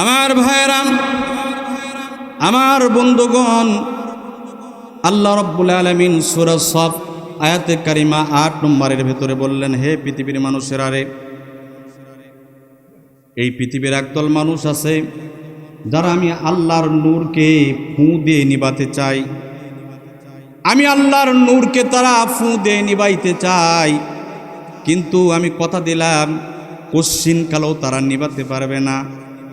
আমার ভাইরাম আমার বন্ধুগণ, আল্লাহ রব্বুল আলমিন সুরজ আয়াতে কারিমা আট নম্বরের ভেতরে বললেন, হে পৃথিবীর মানুষের আরে এই পৃথিবীর একদল মানুষ আছে, যারা আমি আল্লাহর নূরকে ফু দিয়ে নিবাতে চাই। আমি আল্লাহর নূরকে তারা ফু দিয়ে নিবাইতে চাই। কিন্তু আমি কথা দিলাম কশ্চিন কালেও তারা নিবাতে পারবে না।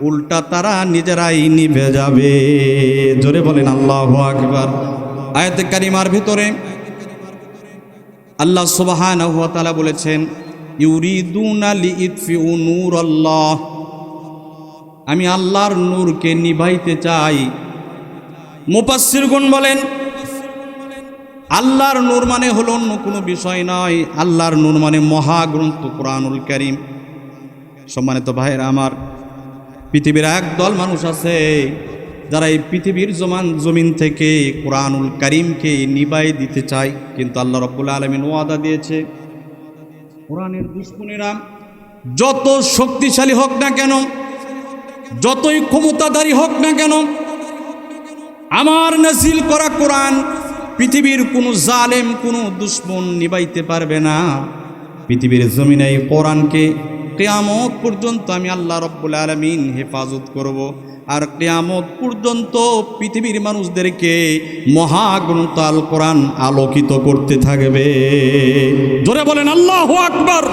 উল্টা তারা নিজেরাই নিভে যাবে। জোরে বলেন, আল্লাহ আকবার। আয়াতে কারিমার ভিতরে আল্লাহ সুবাহান তালা বলেছেন, ইউরিদুন আলি ইতফিউ নূর আল্লাহ আমি আল্লাহর নূরকে নিভাইতে চাই। মুপাসির গুণ বলেন, আল্লাহর নূর মানে হলো অন্য কোনো বিষয় নয়। আল্লাহর নূর মানে মহাগ্রন্থ কোরআনুল করিম। সম্মানিত ভাইয়েরা আমার পৃথিবীর একদল মানুষ আছে যারা এই পৃথিবীর জমান জমিন থেকে কোরআনুল করিমকে নিবাই দিতে চায়। কিন্তু আল্লাহ রব্বুল আলমিন ওয়াদা দিয়েছে, কোরআনের দুশ্মনেরা যত শক্তিশালী হোক না কেন, যতই ক্ষমতাধারী হোক না কেন, আমার নাজিল করা কোরআন পৃথিবীর কোনো জালেম, কোনো দুশ্মন নিবাইতে পারবে না। পৃথিবীর জমিনে এই কোরআনকে কেয়ামত পর্যন্ত আমি আল্লাহ রব্বুল আলমিন হেফাজত করব। আর কেয়ামত পর্যন্ত পৃথিবীর মানুষদেরকে মহাগ্রন্থ আল কোরআন আলোকিত করতে থাকবে। জোরে বলেন, আল্লাহ আকবর!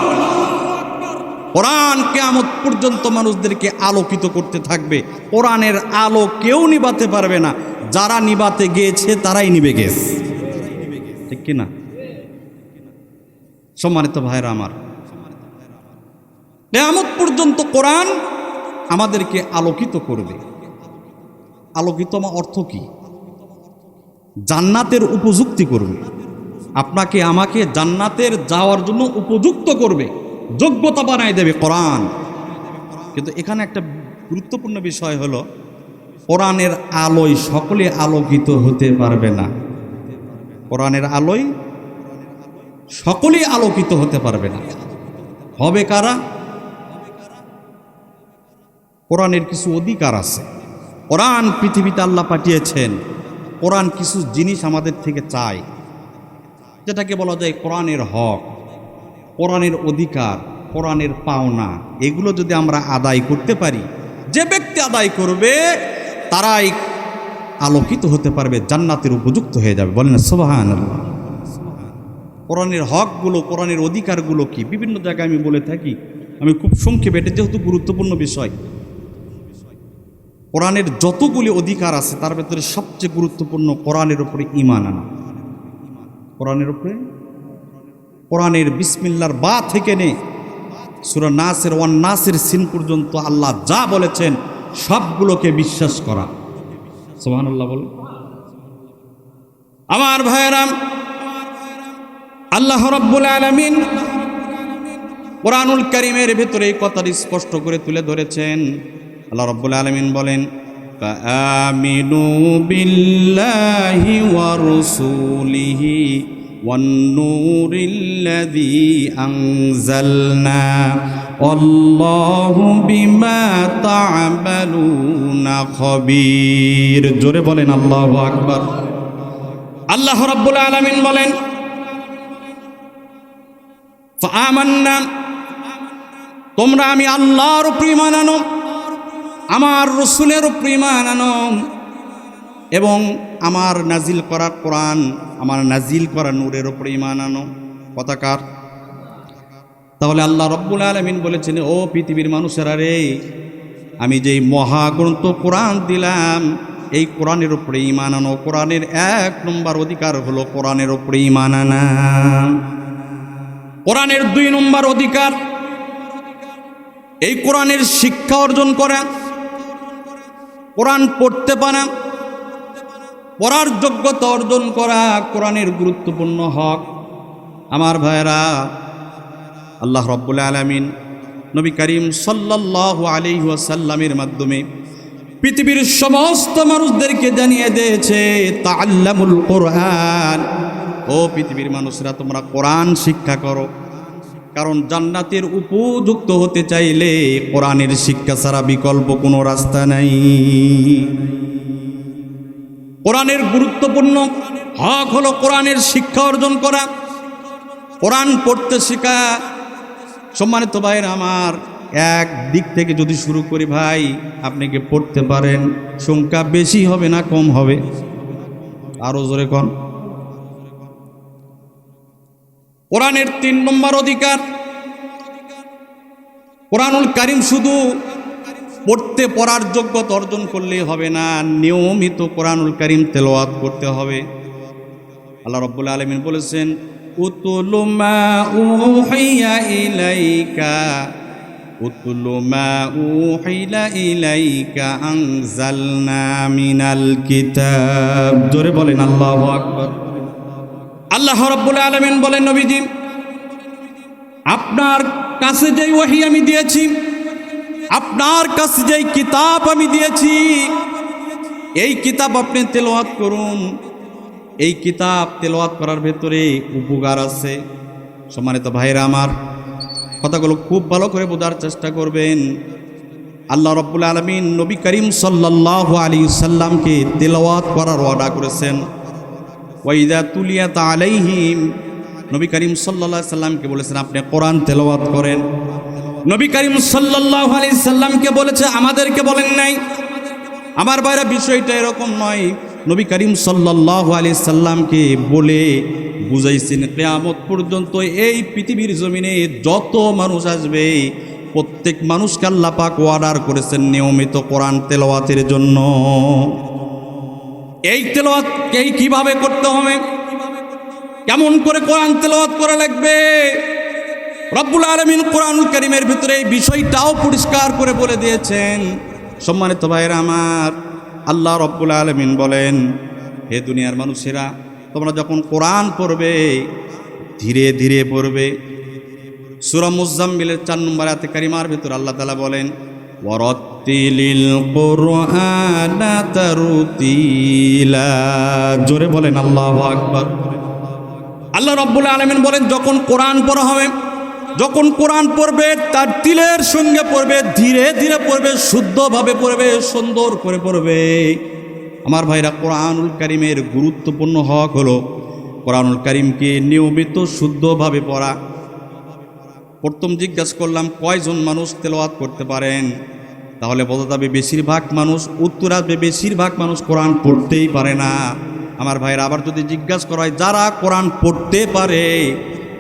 কোরআন কেয়ামত পর্যন্ত মানুষদেরকে আলোকিত করতে থাকবে। কোরআনের আলো কেউ নিবাতে পারবে না। যারা নিবাতে গিয়েছে, তারাই নিবে গেছে। ঠিক কিনা? সম্মানিত ভাইরা আমার কেয়ামত পর্যন্ত কোরআন আমাদেরকে আলোকিত করবে। আলোকিত অর্থ কি? জান্নাতের উপযুক্তি করবে। আপনাকে আমাকে জান্নাতের যাওয়ার জন্য উপযুক্ত করবে। যোগ্যতা বানায় দেবে কোরআন। কিন্তু এখানে একটা গুরুত্বপূর্ণ বিষয় হলো, কোরআনের আলোয় সকলে আলোকিত হতে পারবে না। কোরআনের আলোয় সকলেই আলোকিত হতে পারবে না। হবে কারা? কোরআনের কিছু অধিকার আছে। কোরআন পৃথিবীতে আল্লাহ পাঠিয়েছেন। কোরআন কিছু জিনিস আমাদের থেকে চায়। যেটাকে বলা যায় কোরআনের হক, কোরআনের অধিকার, কোরআনের পাওনা। এগুলো যদি আমরা আদায় করতে পারি, যে ব্যক্তি আদায় করবে, তারাই আলোকিত হতে পারবে, জান্নাতের উপযুক্ত হয়ে যাবে। বলেন সোবাহান কোরআনের হকগুলো, কোরআনের অধিকারগুলো কি? বিভিন্ন জায়গায় আমি বলে থাকি, আমি খুব সংক্ষেপে, এটা যেহেতু গুরুত্বপূর্ণ বিষয় কোরআনের যতগুলি অধিকার আছে, তার ভেতরে সবচেয়ে গুরুত্বপূর্ণ কোরআনের উপরে ইমান আনা। কোরআনের উপরে? কোরআনের বিসমিল্লার বা থেকে নে। সুরা নাসের, ওয়ান নাসের সিন পর্যন্ত আল্লাহ যা বলেছেন, সবগুলোকে বিশ্বাস করা। সোহান আল্লাহ বলে আমার ভাইয়েরাম, আল্লাহ রব্বুল আলমিন কোরআনুল করিমের ভেতরে এই কথাটি স্পষ্ট করে তুলে ধরেছেন। আল্লাহ রব্বুল আলমিন বলেন আমিনু বিল্লাহি ওয়া রসুলিহি والنور الذي أنزلنا والله بما تعملون خبير জোরে বলেন আল্লাহু আকবার আল্লাহ রাব্বুল আলামিন বলেন ফাআমান্না তোমরা আমি আল্লাহর উপর ঈমান আনো আমার রসুলের উপর আনো। এবং আমার নাজিল করা কোরআন, আমার নাজিল করা নূরের ওপরে ইমান আনো। কথাকার তাহলে আল্লাহ রব্বুল আলমিন বলেছেন, ও পৃথিবীর মানুষেরা রে, আমি যেই মহাগ্রন্থ কোরআন দিলাম, এই কোরআনের উপরে ইমান আনো। কোরআনের এক নম্বর অধিকার হলো কোরআনের উপরে ইমান আনা। কোরআনের দুই নম্বর অধিকার, এই কোরআনের শিক্ষা অর্জন করা। কোরআন পড়তে পারা, পড়ার যোগ্যতা অর্জন করা কোরআনের গুরুত্বপূর্ণ হক। আমার ভাইয়েরা, আল্লাহ রব্বুল আলমিন নবী করিম সাল্লাহ আলী ওয়াসাল্লামের মাধ্যমে পৃথিবীর সমস্ত মানুষদেরকে জানিয়ে দিয়েছে তা আল্লামুল কোরআন। ও পৃথিবীর মানুষরা, তোমরা কোরআন শিক্ষা করো। কারণ জান্নাতের উপযুক্ত হতে চাইলে কোরআনের শিক্ষা ছাড়া বিকল্প কোনো রাস্তা নাই। কোরআনের গুরুত্বপূর্ণ হক হলো কোরআনের শিক্ষা অর্জন করা। কোরআন পড়তে শেখা। সম্মানিত ভাইয়ের আমার, এক দিক থেকে যদি শুরু করি ভাই, আপনি কি পড়তে পারেন? সংখ্যা বেশি হবে না কম হবে? আরও জোরে কন। কোরআনের তিন নম্বর অধিকার। কোরআনুল কারিম শুধু পড়তে পড়ার যোগ্যতা অর্জন করলেই হবে না, নিয়মিত কোরআনুল কারিম তেলাওয়াত করতে হবে। আল্লাহ রব্বুল আলমিন বলেছেন, উতুলু মা উহিয়া ইলাইকা ইলাইকা জোরে বলেন, আল্লাহু আকবার। আল্লাহ রব্বুল আলমিন বলেন, নবীজি, আপনার কাছে যেই ওহি আমি দিয়েছি, আপনার কাছে যেই কিতাব আমি দিয়েছি, এই কিতাব আপনি তেলাওয়াত করুন। এই কিতাব তেলাওয়াত করার ভেতরে উপকার আছে। সম্মানিত ভাইরা আমার, কথাগুলো খুব ভালো করে বোঝার চেষ্টা করবেন। আল্লাহ রব্বুল আলমিন নবী করিম সাল্লাহ আলী সাল্লামকে তেলাওয়াত করার অর্ডার করেছেন। ওয়াইদা তুলিয়াত আলাইহিম। নবী করিম সাল্লাহ সাল্লামকে বলেছেন, আপনি কোরআন তেলাওয়াত করেন। নবী করিম সাল্লাহ আলী সাল্লামকে বলেছে, আমাদেরকে বলেন নাই। আমার বাইরে বিষয়টা এরকম নয়। নবী করিম সাল্লাহ আলী সাল্লামকে বলে বুঝাইছেন, কেয়ামত পর্যন্ত এই পৃথিবীর জমিনে যত মানুষ আসবে, প্রত্যেক মানুষকে আল্লাহ পাক অর্ডার করেছেন নিয়মিত কোরআন তেলাওয়াতের জন্য। এই তেলাওয়াত এই কীভাবে করতে হবে? কেমন করে কোরআন তেলাওয়াত করা লাগবে? রব্বুল আলমিন কোরআনুল করিমের ভিতরে এই বিষয়টাও পরিষ্কার করে বলে দিয়েছেন। সম্মানিত ভাইয়েরা আমার, আল্লাহ রব্বুল আলমিন বলেন, হে দুনিয়ার মানুষেরা, তোমরা যখন কোরআন পড়বে, ধীরে ধীরে পড়বে। সুরা মুজাম্মিলের চার নম্বর আতে কারিমার ভিতর আল্লাহ তালা বলেন ওয়ারাত্তিলিল কুরআনা জোরে বলেন, আল্লাহু আকবার। আল্লাহ রব্বুল আলমিন বলেন, যখন কোরআন পড়া হবে, যখন কোরআন পড়বে, তার তিলের সঙ্গে পড়বে, ধীরে ধীরে পড়বে, শুদ্ধভাবে পড়বে, সুন্দর করে পড়বে। আমার ভাইরা, কোরআনুল কারিমের গুরুত্বপূর্ণ হক হলো, কোরআনুল কারিমকে নিয়মিত শুদ্ধভাবে পড়া। প্রথম জিজ্ঞাসা করলাম, কয়জন মানুষ তেলাওয়াত করতে পারেন? তাহলে বোঝা যাবে বেশিরভাগ মানুষ উত্তর আসবে, বেশিরভাগ মানুষ কোরআন পড়তেই পারে না। আমার ভাইয়ের আবার যদি জিজ্ঞাসা করা হয়, যারা কোরআন পড়তে পারে,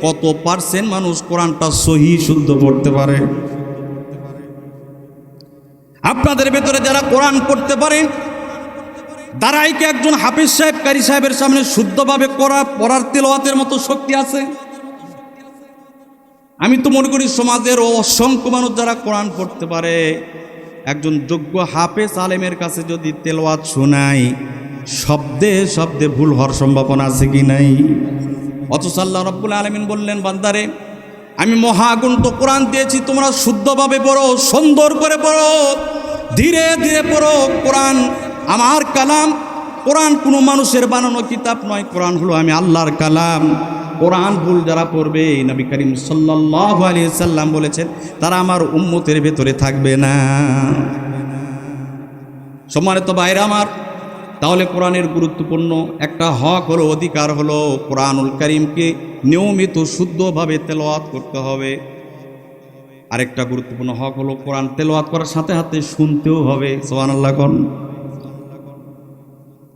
কত পার্সেন্ট মানুষ কোরআনটা সহি, শুদ্ধ পড়তে পারে? আপনাদের ভেতরে যারা কোরআন পড়তে পারে, তারাই কি একজন হাফিজ সাহেব, কারি সাহেবের সামনে শুদ্ধভাবে করা, পড়ার তেলাওয়াতের মতো শক্তি আছে? আমি তো মনে করি সমাজের অসংখ্য মানুষ যারা কোরআন পড়তে পারে একজন যোগ্য হাফেজ আলেমের কাছে যদি তেলোয়াত শোনাই, শব্দে শব্দে ভুল হওয়ার সম্ভাবনা আছে কি নাই? অথচ আল্লাহ রব্বুল আলমিন বললেন, বান্দারে, আমি মহাগুন্ত কোরআন দিয়েছি, তোমরা শুদ্ধভাবে পড়ো, সুন্দর করে পড়ো, ধীরে ধীরে পড়ো, কোরআন আমার কালাম, কোরআন কোনো মানুষের বানানো কিতাব নয়, কোরআন হলো আমি আল্লাহর কালাম। কোরআন ভুল যারা পড়বে নবী করিম সাল্লাহ আলী সাল্লাম বলেছেন, তারা আমার উম্মতের ভেতরে থাকবে না। সম্মানিত বাইরে আমার, তাহলে কোরআনের গুরুত্বপূর্ণ একটা হক হলো, অধিকার হলো কোরআনুল করিমকে নিয়মিত শুদ্ধভাবে তেলাওয়াত করতে হবে। আরেকটা গুরুত্বপূর্ণ হক হলো, কোরআন তেলাওয়াত করার সাথে সাথে শুনতেও হবে সোহান আল্লাহ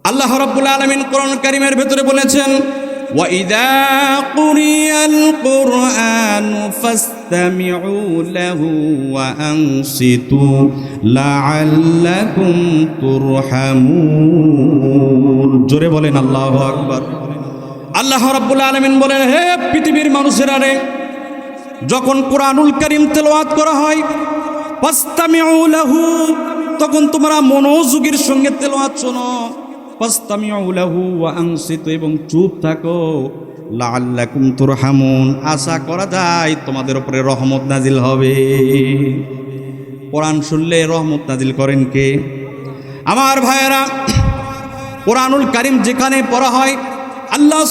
আল্লাহ রাব্বুল আলমিন কোরআন করিমের ভেতরে বলেছেন وإذا قرئ القرآن فاستمعوا له وأنصتوا لعلكم ترحمون জোরে বলেন আল্লাহু আকবার আল্লাহ রাব্বুল আলামিন বলেন হে পৃথিবীর মানুষেরা রে যখন কোরআনুল কারীম তেলাওয়াত করা হয় ফাস্তামিউ লাহু তখন তোমরা মনোযোগের সঙ্গে তেলাওয়াত শোনো পাস্তামিউলাহু ওয়া এবং চুপ থাকো। লাআল্লাকুম তুরহামুন। আশা করা যায় তোমাদের উপরে রহমত নাজিল হবে। কোরআন শুনলে রহমত নাজিল করেন কে? আমার ভাইয়েরা, কোরআনুল কারিম যেখানে পড়া হয়, আল্লাহ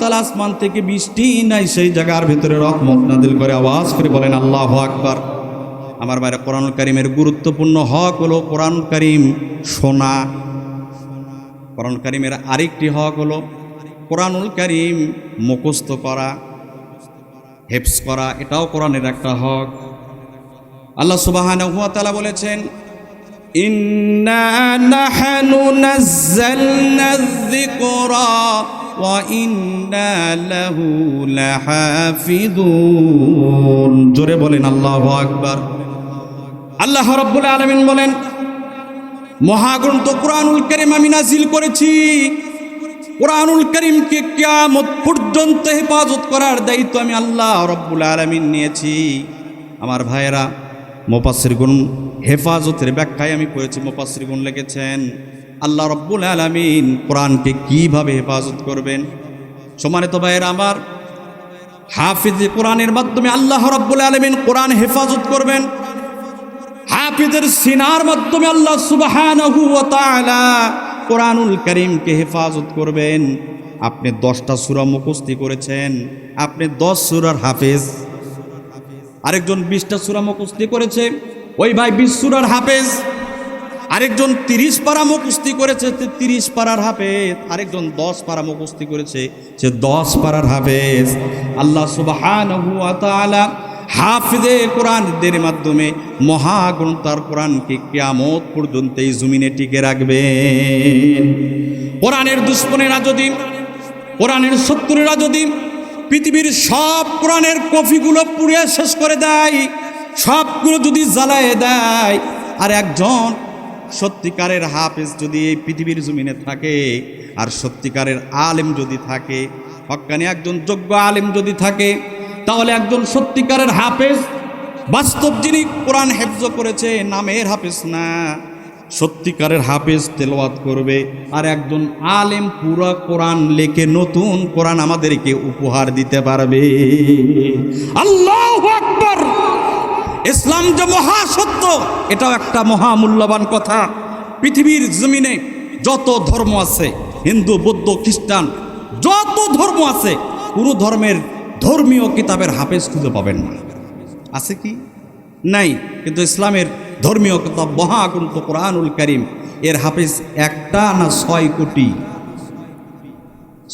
তাআলা আসমান থেকে বৃষ্টি নাই, সেই জায়গার ভিতরে রহমত নাদিল করে আওয়াজ করে বলেন, আল্লাহু আকবার। আমার বাইরে কোরআনুল কারিমের গুরুত্বপূর্ণ হক হলো কোরআনুল কারিম শোনা। কোরআনুল কারিমের আরেকটি হক হলো কোরআনুল করিম মুখস্থ করা হেফস করা, এটাও কোরআনের একটা হক। আল্লাহ সুবহানাহু ওয়া তাআলা বলেছেন জোরে বলেন আল্লাহ আকবার। আল্লাহ রাব্বুল আলামিন বলেন মহাগ্রন্থ কোরআনুল করিম আমি নাজিল করেছি। কোরআনুল করিমকে কিয়ামত পর্যন্ত হেফাজত করার দায়িত্ব আমি আল্লাহ রব্বুল আলমিন নিয়েছি। আমার ভাইয়েরা মোপাসির গুণ হেফাজতের ব্যাখ্যায় আমি করেছি মোপাসির গুণ লিখেছেন। আল্লাহ রব্বুল আলমিন কোরআনকে কীভাবে হেফাজত করবেন? সমানিত ভাইয়েরা, আমার হাফিজ কোরআনের মাধ্যমে আল্লাহ রব্বুল আলমিন কোরআন হেফাজত করবেন। হাফিজের সিনার মাধ্যমে আল্লাহ তাআলা কোরআনুল করিমকে হেফাজত করবেন। আপনি দশটা সূরা মুখস্থি করেছেন। আপনি দশ সুরার হাফেজ। আরেকজন বিশটা সূরা মুখস্থি করেছে। ওই ভাই বিশ সুরার হাফেজ। আরেকজন তিরিশ পারা মুখস্থি করেছে তিরিশ পারার হাফেজ। আরেকজন দশ পারা মুখস্থি করেছে, সে দশ পারার হাফেজ। আল্লাহ তাআলা হাফিজে কোরআনদের মাধ্যমে মহাগ্রন্থার কোরআনকে কিয়ামত পর্যন্ত এই জমিনে টিকে রাখবেন কোরআনের দুশ্মনেরা যদি, কোরআনের শত্রুরা যদি পৃথিবীর সব কোরআনের কফিগুলো পুড়িয়ে শেষ করে দেয়, সবগুলো যদি জ্বালায় দেয়, আর একজন সত্যিকারের হাফেজ যদি এই পৃথিবীর জমিনে থাকে, আর সত্যিকারের আলেম যদি থাকে হক্কানি একজন যোগ্য আলেম যদি থাকে তাহলে একজন সত্যিকারের হাফেজ, বাস্তব যিনি কোরআন হেফজ করেছে, নামের হাফেজ না। সত্যিকারের হাফেজ তেলাওয়াত করবে, আর একজন আলেম পুরা কোরআন লেখে, নতুন কোরআন আমাদেরকে উপহার দিতে পারবে। আল্লাহ আকবর! ইসলাম যে মহাসত্য, এটাও একটা মহামূল্যবান কথা। পৃথিবীর জমিনে যত ধর্ম আছে, হিন্দু, বৌদ্ধ, খ্রিস্টান, যত ধর্ম আছে, কোনো ধর্মের ধর্মীয় কিতাবের হাফেজ খুঁজে পাবেন না। আছে কি? নাই, কিন্তু ইসলামের ধর্মীয় কিতাব মহাগ্রন্থ কোরআনুল করিম, এর হাফেজ একটা না ছয় কোটি?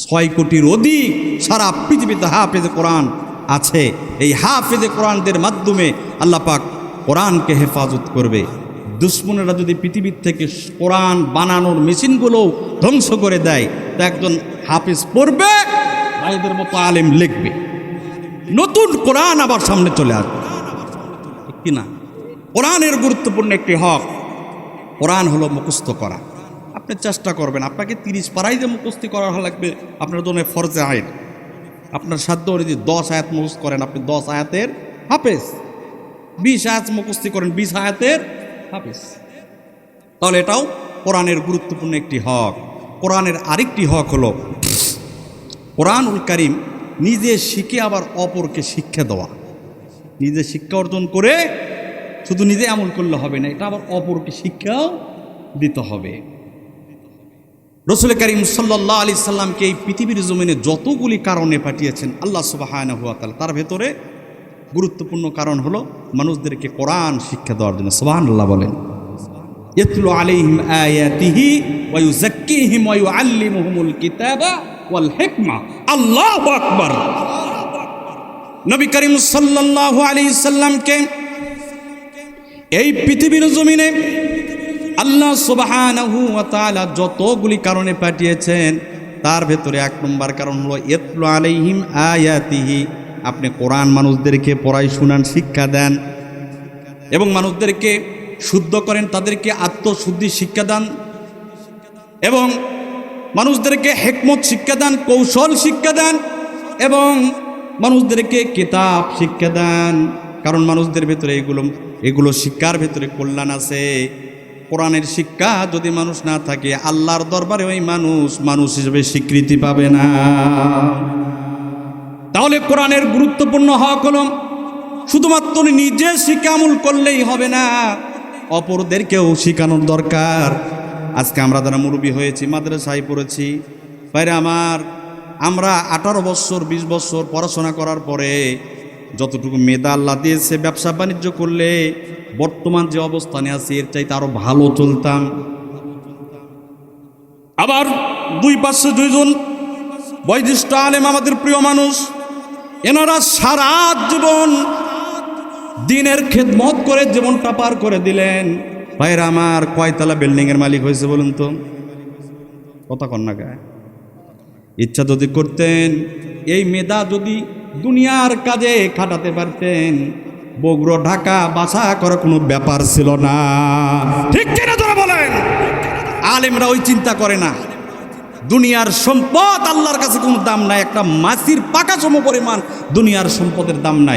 ছয় কোটির অধিক সারা পৃথিবীতে হাফেজে কোরআন আছে। এই হাফেজে কোরআনদের মাধ্যমে আল্লাহ পাক কোরআনকে হেফাজত করবে। দুশ্মনেরা যদি পৃথিবীর থেকে কোরআন বানানোর মেশিনগুলো ধ্বংস করে দেয়, তা একজন হাফেজ পড়বে, ভাইদের মতো আলেম লিখবে। নতুন কোরআন আবার সামনে চলে আসবে কি না? কোরআনের গুরুত্বপূর্ণ একটি হক, কোরআন হলো মুখস্থ করা। আপনি চেষ্টা করবেন, আপনাকে তিরিশ পাড়াই যে মুখস্থি করা লাগবে, আপনার জন্য ফরজে আইন। আপনার সাধ্য অনুযায়ী দশ আয়াত মুখস্থ করেন, আপনি দশ আয়াতের হাফেজ। বিশ আয়াত মুখস্থি করেন, বিশ আয়াতের হাফেজ। তাহলে এটাও কোরআনের গুরুত্বপূর্ণ একটি হক। কোরআনের আরেকটি হক হলো, কোরআনুল করিম নিজে শিখে আবার অপরকে শিক্ষা দেওয়া। নিজে শিক্ষা অর্জন করে শুধু নিজে আমল করলে হবে না, এটা আবার অপরকে শিক্ষাও দিতে হবে। রসুল করিম সাল্লাহ আলি সাল্লামকে এই পৃথিবীর জমিনে যতগুলি কারণে পাঠিয়েছেন আল্লাহ সুবাহান হুয়া তার ভেতরে গুরুত্বপূর্ণ কারণ হলো মানুষদেরকে কোরআন শিক্ষা দেওয়ার জন্য। সুবাহান আল্লাহ বলেন ইতলু আলাইহিম আয়াতিহি ওয়া ইউযাক্কিহিম ওয়া ইউআল্লিমুহুমুল কিতাবা ওয়াল হিকমা, আল্লাহু আকবার। নবী করিম সাল্লাল্লাহু আলাইহি সাল্লামকে এই পৃথিবীর জমিনে আল্লাহ সুবহানাহু তাআলা যতগুলি কারণে পাঠিয়েছেন, তার ভেতরে এক নম্বর কারণ হলো ইতলু আলাইহিম আয়াতিহি। আপনি কোরআন মানুষদেরকে পড়াই শুনান, শিক্ষা দেন এবং মানুষদেরকে শুদ্ধ করেন, তাদেরকে আত্মশুদ্ধি, শিক্ষা দান এবং মানুষদেরকে হেকমত শিক্ষা দান, কৌশল শিক্ষা দান এবং মানুষদেরকে কিতাব শিক্ষা দান। কারণ মানুষদের ভেতরে এগুলো এগুলো শিক্ষার ভেতরে কল্যাণ আছে। কোরআনের শিক্ষা যদি মানুষ না থাকে, আল্লাহর দরবারে ওই মানুষ মানুষ হিসেবে স্বীকৃতি পাবে না। তাহলে কোরআনের গুরুত্বপূর্ণ হওয়া কলম। শুধুমাত্র নিজে শিকামুল করলেই হবে না, অপরদেরকেও শিখানোর দরকার। আজকে আমরা যারা মুরব্বী হয়েছি, মাদ্রাসায় পড়েছি, বাইরে আমার, আমরা আঠারো বছর, বিশ বছর পড়াশোনা করার পরে যতটুকু মেধা আল্লাহ দিয়েছে, ব্যবসা বাণিজ্য করলে বর্তমান যে অবস্থানে আছি, এর চাইতে আরও ভালো চলতাম। আবার দুই পাশে দুইজন বৈশিষ্ট্য আলেম আমাদের প্রিয় মানুষ, এনারা সারা জীবন দিনের খেদমত করে জীবনটা পার করে দিলেন। ভাইরা, আমার কয়তলা বিল্ডিং এর মালিক হয়েছে বলুন তো? কথা কন্যা গায়ে ইচ্ছা যদি করতেন, এই মেধা যদি দুনিয়ার কাজে খাটাতে পারতেন, বগুড়ো, ঢাকা বাসা করার কোনো ব্যাপার ছিল না। ঠিক কিনা বলেন? আলেমরা ওই চিন্তা করে না। দুনিয়ার সম্পদ আল্লাহর কাছে কোনো দাম নাই, একটা মাছির পাকা সম পরিমাণ দুনিয়ার সম্পদের দাম নাই।